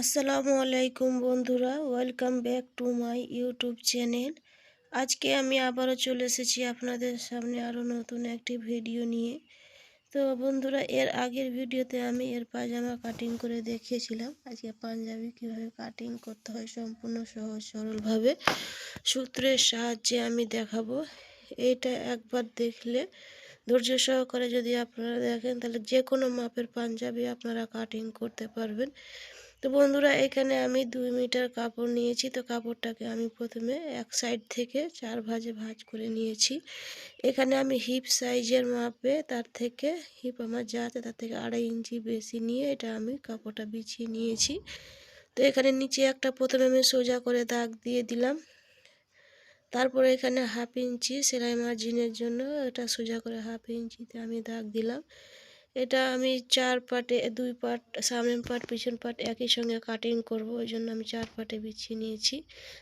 আসসালামু আলাইকুম বন্ধুরা welcome back to my YouTube channel আজকে আমি আবারও চলে এসেছি আপনাদের সামনে আরও নতুন একটি ভিডিও নিয়ে। তো বন্ধুরা, এর আগের ভিডিওতে আমি এর পাজামা কাটিং করে দেখিয়েছিলাম। আজকে পাঞ্জাবি কীভাবে কাটিং করতে হয় সম্পূর্ণ সহজ সরলভাবে সূত্রের সাহায্যে আমি দেখাবো। এইটা একবার দেখলে ধৈর্য সহকারে যদি আপনারা দেখেন, তাহলে যে কোনো মাপের পাঞ্জাবি আপনারা কাটিং করতে পারবেন। তো বন্ধুরা, এখানে আমি দুই মিটার কাপড় নিয়েছি। তো কাপড়টাকে আমি প্রথমে এক সাইড থেকে চার ভাজে ভাজ করে নিয়েছি। এখানে আমি হিপ সাইজের মাপে তার থেকে হিপ আমার যা আছে তার থেকে আড়াই ইঞ্চি বেশি নিয়ে এটা আমি কাপড়টা বিছিয়ে নিয়েছি। তো এখানে নিচে একটা প্রথমে আমি সোজা করে দাগ দিয়ে দিলাম। তারপরে এখানে হাফ ইঞ্চি সেলাই মার্জিনের জন্য এটা সোজা করে হাফ ইঞ্চিতে আমি দাগ দিলাম। এটা আমি চার পার্টে দুই পার্ট সামনের পার্ট পিছন পার্ট একই সঙ্গে কাটিং করব, ওই জন্য আমি চার পার্টে বিছিয়ে নিয়েছি।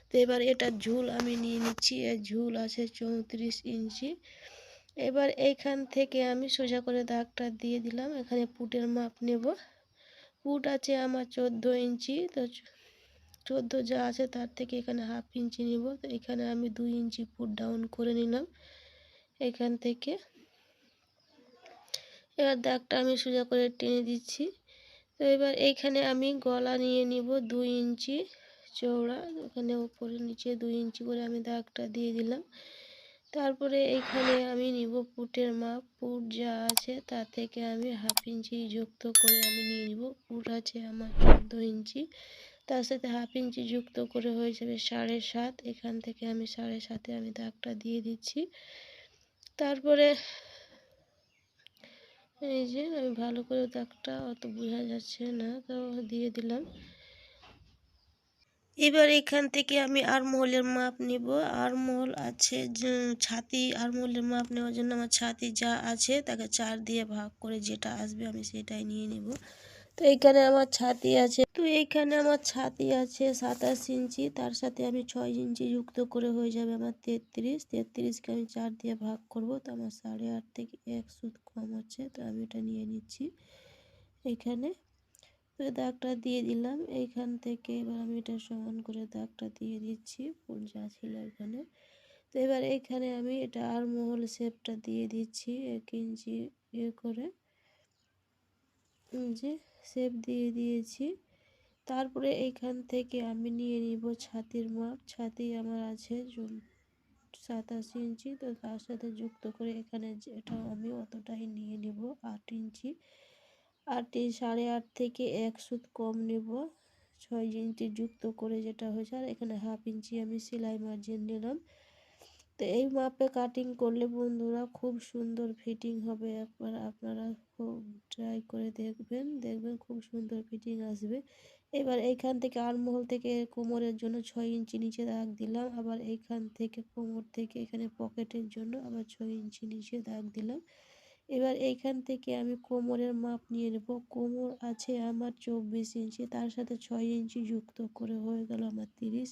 তো এবার এটা ঝুল আমি নিয়ে নিচ্ছি, এর ঝুল আছে চৌত্রিশ ইঞ্চি। এবার এইখান থেকে আমি সোজা করে দাগটা দিয়ে দিলাম, এখানে পুটের মাপ নেব। পুট আছে আমার চোদ্দ ইঞ্চি, তো চোদ্দ যা আছে তার থেকে এখানে হাফ ইঞ্চি নিব। তো এখানে আমি দুই ইঞ্চি পুট ডাউন করে নিলাম, এখান থেকে। এবার দাগটা আমি সোজা করে টেনে দিচ্ছি। তো এবার এইখানে আমি গলা নিয়ে নিব দুই ইঞ্চি চওড়া। ওখানে উপরে নিচে দুই ইঞ্চি করে আমি দাগটা দিয়ে দিলাম। তারপরে এইখানে আমি নিব পুটের মাপ। পুট যা আছে তা থেকে আমি হাফ ইঞ্চি যুক্ত করে আমি নিয়ে নিব। পুট আছে আমার চোদ্দ ইঞ্চি। তার সাথে হাফ ইঞ্চি যুক্ত করে হয়ে যাবে সাড়ে সাত। এখান থেকে আমি সাড়ে সাতে আমি দাগটা দিয়ে দিচ্ছি। তারপরে এই যে আমি ভালো করে দাগটা অত বোঝা যাচ্ছে না, তো দিয়ে দিলাম। এবার এখান থেকে আমি আরমহলের মাপ নিব। আরমহল আছে ছাতি, আরমহলের মাপ নেওয়ার জন্য আমার ছাতি যা আছে তাকে চার দিয়ে ভাগ করে যেটা আসবে আমি সেটাই নিয়ে নেব। তো এইখানে আমার ছাতি আছে। তো এইখানে আমার ছাতি আছে সাতাশ ইঞ্চি, তার সাথে আমি ছয় ইঞ্চি যুক্ত করে হয়ে যাবে আমার তেত্রিশ। তেত্রিশকে আমি চার দিয়ে ভাগ করব, তো আমার সাড়ে আট থেকে এক সুদ কম হচ্ছে, তো আমি এটা নিয়ে নিচ্ছি এইখানে তো দাগটা দিয়ে দিলাম এইখান থেকে এবার আমি এটা সমান করে দাগটা দিয়ে দিচ্ছি, ফুল যা ছিল এখানে। তো এবার এইখানে আমি এটা আর মহল শেপটা দিয়ে দিচ্ছি, এক ইঞ্চি ইয়ে করে। যে শেপ দিয়ে দিয়েছি। তারপরে এইখান থেকে আমি নিয়ে নিব ছাতির মাপ। ছাতি আমার আছে সাতাশ ইঞ্চি, তো তার সাথে যুক্ত করে এখানে এটা আমি অতটাই নিয়ে নিব আট ইঞ্চি। আট সাড়ে আট থেকে এক সুত কম নেব। ছয় ইঞ্চি যুক্ত করে যেটা হয়েছে, আর এখানে হাফ ইঞ্চি আমি সেলাই মার্জিন নিলাম। তো এই মাপে কাটিং করলে বন্ধুরা খুব সুন্দর ফিটিং হবে। একবার আপনারা করে দেখবেন দেখবেন খুব সুন্দর ফিটিং আসবে। এবার এইখান থেকে আরমহল থেকে কোমরের জন্য ছয় ইঞ্চি নিচে দাগ দিলাম, আবার এইখান থেকে কোমর থেকে এখানে পকেটের জন্য আবার ছয় ইঞ্চি নিচে দাগ দিলাম। এবার এইখান থেকে আমি কোমরের মাপ নিয়ে নেব, কোমর আছে আমার চব্বিশ ইঞ্চি, তার সাথে ছয় ইঞ্চি যুক্ত করে হয়ে গেল আমার তিরিশ।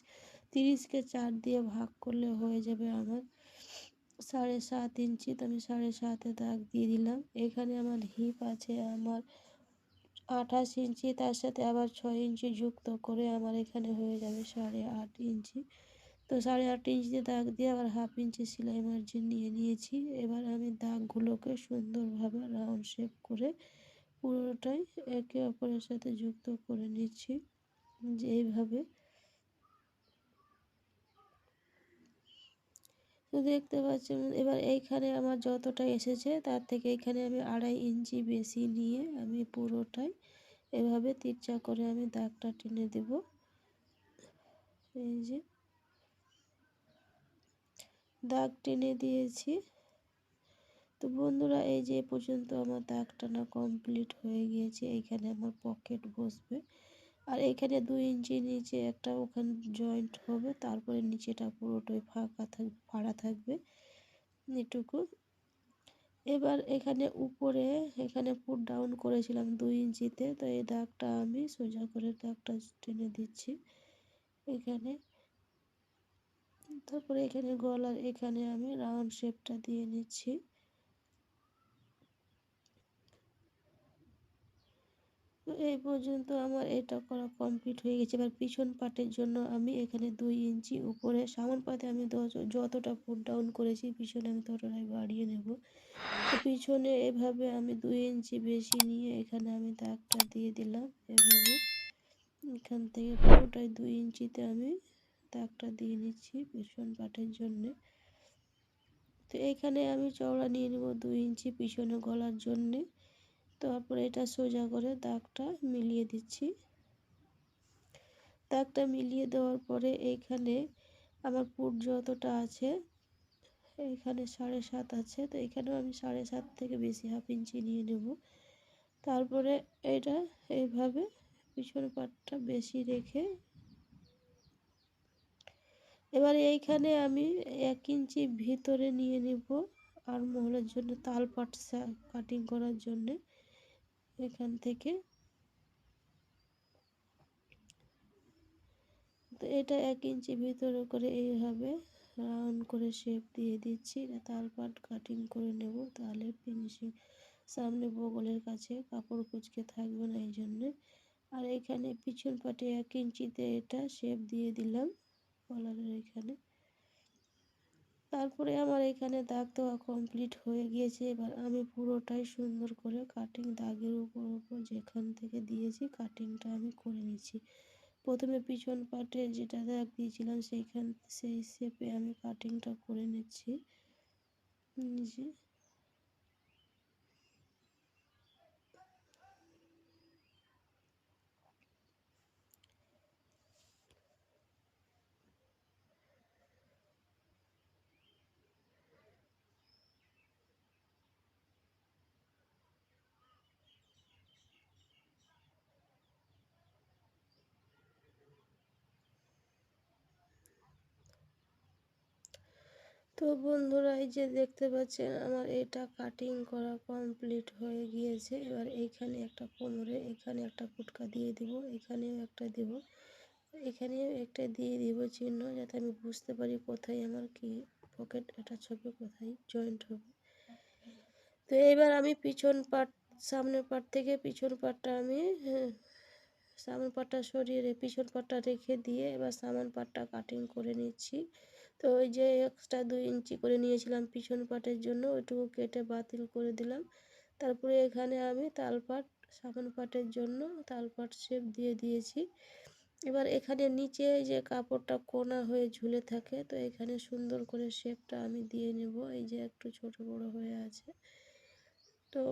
তিরিশকে চার দিয়ে ভাগ করলে হয়ে যাবে আমার সাড়ে সাত ইঞ্চি তো আমি সাড়ে সাতে দাগ দিয়ে দিলাম। এখানে আমার হিপ আছে, আমার আঠাশ ইঞ্চি, তার সাথে আবার ছয় ইঞ্চি যুক্ত করে আমার এখানে হয়ে যাবে সাড়ে আট ইঞ্চি। তো সাড়ে আট ইঞ্চিতে দাগ দিয়ে আবার হাফ ইঞ্চি সেলাই মার্জিন নিয়ে নিয়েছি। এবার আমি দাগগুলোকে সুন্দরভাবে রাউন্ড শেপ করে পুরোটাই একে অপরের সাথে যুক্ত করে নিচ্ছি। যে এইভাবে তো দেখতে পাচ্ছেন, এবার এইখানে আমার যতটা এসেছে তার থেকে এখানে আমি আড়াই ইঞ্চি বেশি নিয়ে আমি পুরোটাই এভাবে তিরচা করে আমি দাগটা টেনে দেব। এই যে দাগ টেনে দিয়েছি। তো বন্ধুরা, এই যে পর্যন্ত আমার দাগ টানা কমপ্লিট হয়ে গিয়েছে, এইখানে আমার পকেট বসবে। আর এখানে দুই ইঞ্চি নিচে একটা ওখানে জয়েন্ট হবে, তারপরে নিচেটা পুরোটাই ফাঁকা থাকবে, ফাড়া থাকবে এটুকু। এবার এখানে উপরে, এখানে পুট ডাউন করেছিলাম দুই ইঞ্চিতে, তো এই দাগটা আমি সোজা করে দাগটা টেনে দিচ্ছি এখানে। তারপরে এখানে গলার, এখানে আমি রাউন্ড শেপটা দিয়ে নিচ্ছি। এই পর্যন্ত আমার এটা করা কমপ্লিট হয়ে গেছে। এবার পিছন পাটের জন্য আমি এখানে দুই ইঞ্চি উপরে সামন পাতে আমি যতটা ফুট ডাউন করেছি, পিছনে আমি ততটাই বাড়িয়ে নেব। তো পিছনে এভাবে আমি দুই ইঞ্চি বেশি নিয়ে এখানে আমি দাগটা দিয়ে দিলাম এভাবে। এখান থেকে পুরোটাই দুই ইঞ্চিতে আমি দাগটা দিয়ে নিচ্ছি পিছন পাটের জন্যে। তো এখানে আমি চওড়া নিয়ে নেব দুই ইঞ্চি পিছনে গলার জন্যে। তারপরে এটা সোজা করে দাগটা মিলিয়ে দিচ্ছি। দাগটা মিলিয়ে দেওয়ার পরে এইখানে আমার পুট যতটা আছে এইখানে সাড়ে সাত আছে, তো এখানেও আমি সাড়ে সাত থেকে বেশি হাফ ইঞ্চি নিয়ে নেব। তারপরে এটা এইভাবে পিছন পাটটা বেশি রেখে এবার এইখানে আমি এক ইঞ্চি ভিতরে নিয়ে নেব আর মহলের জন্য তাল পাট কাটিং করার জন্যে। এখান থেকে। তো এটা এক ইঞ্চি ভিতরে করে এইভাবে রাউন্ড করে শেপ দিয়ে দিচ্ছি। তাল পাট কাটিং করে নেব। তাহলে ফিনিশিং সামনে বগলের কাছে কাপড় কুচকে থাকবে না এই জন্যে। আর এখানে পিছন পাটে এক ইঞ্চিতে এটা শেপ দিয়ে দিলাম। কলারের এখানে। তারপরে আমার এখানে দাগ দেওয়া কমপ্লিট হয়ে গিয়েছে। এবার আমি পুরোটাই সুন্দর করে কাটিং দাগের উপর উপর যেখান থেকে দিয়েছি কাটিংটা আমি করে নিচ্ছি। প্রথমে পিছন পাটে যেটা দাগ দিয়েছিলাম সেইখান, সেই শেপে আমি কাটিংটা করে নিচ্ছি। নিজে তো বন্ধুরা এই যে দেখতে পাচ্ছেন আমার এটা কাটিং করা কমপ্লিট হয়ে গিয়েছে। এবার এইখানে একটা কোমরে এখানে একটা ফুটকা দিয়ে দিব এখানেও একটা দিব এখানেও একটা দিয়ে দিব চিহ্ন যাতে আমি বুঝতে পারি কোথায় আমার কি পকেট অ্যাটাচ হবে কোথায় জয়েন্ট হবে। তো এবার আমি পিছন পাট সামনের পাট থেকে পিছন পাটটা আমি হ্যাঁ, সামনের পাটটা সরিয়ে পিছন পাটটা রেখে দিয়ে এবার সামন পাটটা কাটিং করে নিচ্ছি। তো ওই যে এক্সট্রা দুই ইঞ্চি করে নিয়েছিলাম পিছন পাটের জন্য, ওইটুকু কেটে বাতিল করে দিলাম। তারপরে এখানে আমি তালপাট সামন পাটের জন্য তালপাট শেপ দিয়ে দিয়েছি। এবার এখানে নিচে যে কাপড়টা কোনা হয়ে ঝুলে থাকে, তো এখানে সুন্দর করে শেপটা আমি দিয়ে নেব। এই যে একটু ছোট বড় হয়ে আছে। তো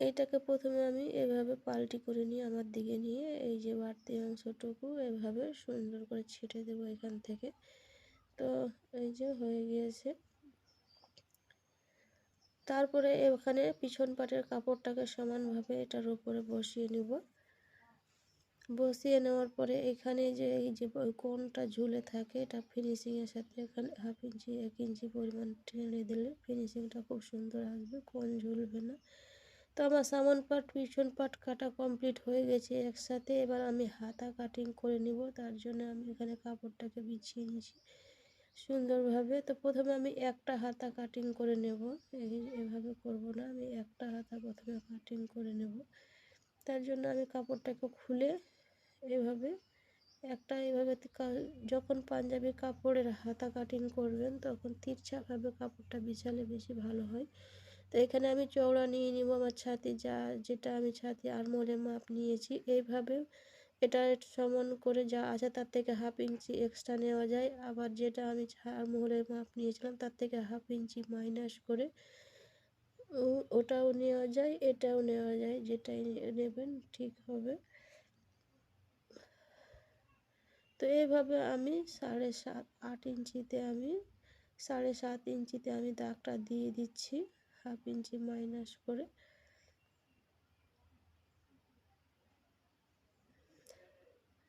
এইটাকে প্রথমে আমি এভাবে পাল্টি করে নিয়ে আমার দিকে নিয়ে এই যে বাড়তি অংশটুকু এভাবে সুন্দর করে ছেটে দেবো এখান থেকে। তো এই যে হয়ে গিয়েছে। তারপরে এখানে পিছন পাটের কাপড়টাকে সমানভাবে এটার উপরে বসিয়ে নেব। বসিয়ে নেওয়ার পরে এখানে যে এই যে কোনটা ঝুলে থাকে এটা ফিনিশিংয়ের সাথে এখানে হাফ ইঞ্চি, এক ইঞ্চি পরিমাণ টেনে দিলে ফিনিশিংটা খুব সুন্দর আসবে, কোন ঝুলবে না। তো আমার সামন পাট, পিছন পাট কাটা কমপ্লিট হয়ে গেছে একসাথে। এবার আমি হাতা কাটিং করে নিব, তার জন্য আমি এখানে কাপড়টাকে বিছিয়ে নিয়েছি সুন্দরভাবে। তো প্রথমে আমি একটা হাতা কাটিং করে নেব এভাবে করব না, আমি একটা হাতা প্রথমে কাটিং করে নেব। তার জন্য আমি কাপড়টাকে খুলে এভাবে, একটা এভাবে যখন পাঞ্জাবি কাপড়ের হাতা কাটিং করবেন, তখন তিরছাভাবে কাপড়টা বিছালে বেশি ভালো হয়। তো এখানে আমি চওড়া নিয়ে নিব আমার ছাতি, যা যেটা আমি ছাতি আরমোলের মাপ নিয়েছি। এইভাবে এটা সমান করে যা আছে তার থেকে হাফ ইঞ্চি এক্সট্রা নেওয়া যায়। আবার যেটা আমি আরমোলের মাপ নিয়েছিলাম তার থেকে হাফ ইঞ্চি মাইনাস করে ওটাও নেওয়া যায়, এটাও নেওয়া যায়, যেটাই নেবেন ঠিক হবে। তো এইভাবে আমি সাড়ে সাত, আট ইঞ্চিতে আমি, সাড়ে সাত ইঞ্চিতে আমি দাগটা দিয়ে দিচ্ছি। হাফ ইঞ্চি মাইনাস করে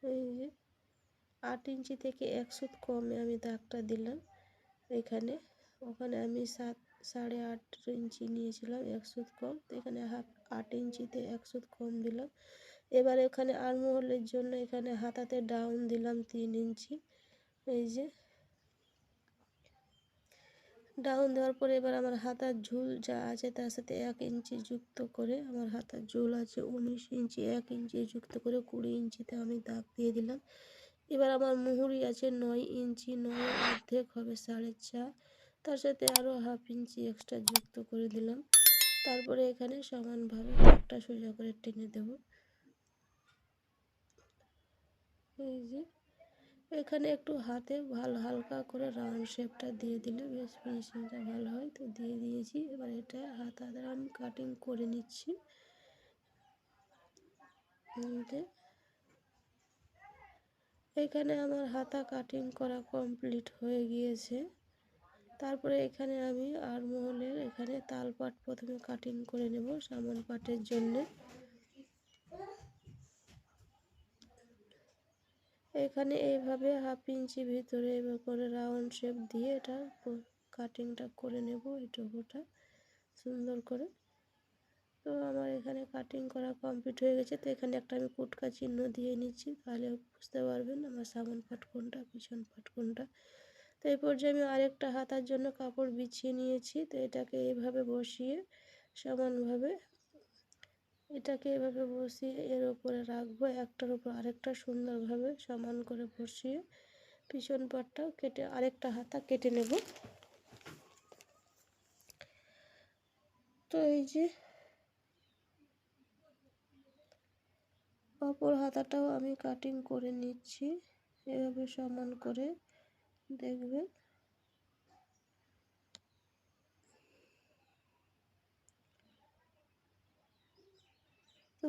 এই যে আট ইঞ্চি থেকে এক কমে আমি দাগটা দিলাম। এখানে, ওখানে আমি সাত, সাড়ে আট ইঞ্চি নিয়েছিলাম এক সুত কম। এখানে হাফ, আট ইঞ্চিতে এক কম দিলাম। এবার এখানে আরমহলের জন্য এখানে হাতাতে ডাউন দিলাম তিন ইঞ্চি। এই যে ডাউন দেওয়ার পরে এবার আমার হাতার ঝুল যা আছে তার সাথে এক ইঞ্চি যুক্ত করে আমার হাতার ঝুল আছে উনিশ ইঞ্চি, এক ইঞ্চি যুক্ত করে কুড়ি ইঞ্চিতে আমি দাগ দিয়ে দিলাম। এবার আমার মুহুরি আছে নয় ইঞ্চি, নয় অর্ধেক হবে সাড়ে চার। তার সাথে আরও হাফ ইঞ্চি এক্সট্রা যুক্ত করে দিলাম। তারপরে এখানে সমানভাবে একটা সোজা করে টেনে দেব। এই যে এখানে একটু হাতে ভালো, হালকা করে রাউন্ড শেপটা দিয়ে দিলে বেশ ফিনিশিংটা ভালো হয়। তো দিয়ে দিয়েছি, এবার এটা হাত হাতে আমি কাটিং করে নিচ্ছি। এখানে আমার হাতা কাটিং করা কমপ্লিট হয়ে গিয়েছে। তারপরে এখানে আমি আর মহলের এখানে তাল পাট প্রথমে কাটিং করে নেব সামান পাটের জন্যে। এখানে এইভাবে হাফ ইঞ্চি ভিতরে এবার করে রাউন্ড শেপ দিয়ে এটা কাটিংটা করে নেব এটুকুটা সুন্দর করে। তো আমার এখানে কাটিং করা কমপ্লিট হয়ে গেছে। তো এখানে একটা আমি কুটকা চিহ্ন দিয়ে নিচ্ছি। তাহলে বুঝতে পারবেন আমার সামন পাট কোনটা, পিছন পাট কোনটা। তো এই পর্যায়ে আমি আরেকটা হাতার জন্য কাপড় বিছিয়ে নিয়েছি। তো এটাকে এইভাবে বসিয়ে সমানভাবে এটাকে এভাবে বসিয়ে এর উপরে রাখব, একটার উপর আরেকটা সুন্দরভাবে সমান করে বসিয়ে পিছন পাটটাও কেটে আরেকটা হাতা কেটে নেব। তো এই যে অপর হাতাটাও আমি কাটিং করে নিচ্ছি, এভাবে সমান করে দেখবেন।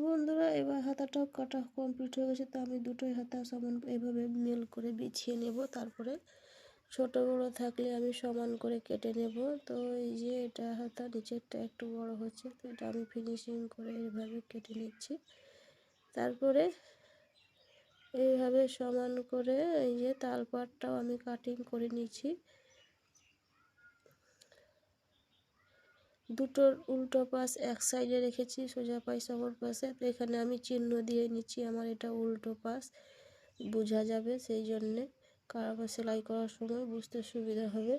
বন্ধুরা, এবার হাতাটাও কাটা কমপ্লিট হয়ে গেছে, তো আমি দুটোই হাতা সমান এভাবে মেল করে বিছিয়ে নেব। তারপরে ছোট বড় থাকলে আমি সমান করে কেটে নেব। তো এই যে এটা হাতা, নিচেরটা একটু বড় হচ্ছে, তো এটা আমি ফিনিশিং করে এইভাবে কেটে নিচ্ছি। তারপরে এইভাবে সমান করে এই যে তালপাটটাও আমি কাটিং করে নিচ্ছি। দুটোর উল্টো পাশ এক সাইডে রেখেছি, সোজা পাশ অপর পাশে। তো এখানে আমি চিহ্ন দিয়ে নিচ্ছি, আমার এটা উল্টো পাশ। বোঝা যাবে সেই জন্যে। কারও সেলাই করার সময় বুঝতে সুবিধা হবে।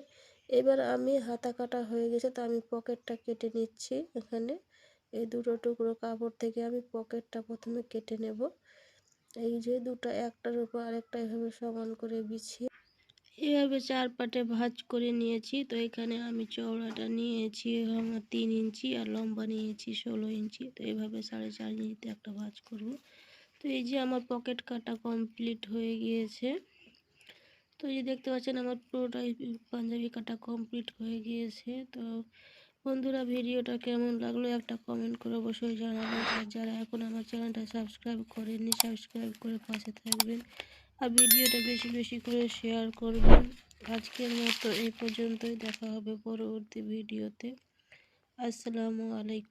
এবার আমি হাতা কাটা হয়ে গেছে, তো আমি পকেটটা কেটে নিচ্ছি এখানে। এই দুটো টুকরো কাপড় থেকে আমি পকেটটা প্রথমে কেটে নেব। এই যে দুটো, একটার উপর আরেকটা এভাবে সমান করে বিছিয়ে এভাবে চার পাটে ভাঁজ করে নিয়েছি। তো এখানে আমি চওড়াটা নিয়েছি আমার তিন ইঞ্চি আর লম্বা নিয়েছি ষোলো ইঞ্চি। তো এভাবে সাড়ে চার ইঞ্চিতে একটা ভাঁজ করব। তো এই যে আমার পকেট কাটা কমপ্লিট হয়ে গিয়েছে। তো এই দেখতে পাচ্ছেন আমার পুরোটাই পাঞ্জাবি কাটা কমপ্লিট হয়ে গিয়েছে। তো বন্ধুরা, ভিডিওটা কেমন লাগল একটা কমেন্ট করে অবশ্যই জানাবেন। আর যারা এখন আমার চ্যানেলটা সাবস্ক্রাইব করেননি, সাবস্ক্রাইব করে পাশে থাকবেন। আর ভিডিওটা বেশি বেশি করে শেয়ার করবেন। আজকের মতো এই পর্যন্তই। দেখা হবে পরবর্তী ভিডিওতে। আসসালামু আলাইকুম।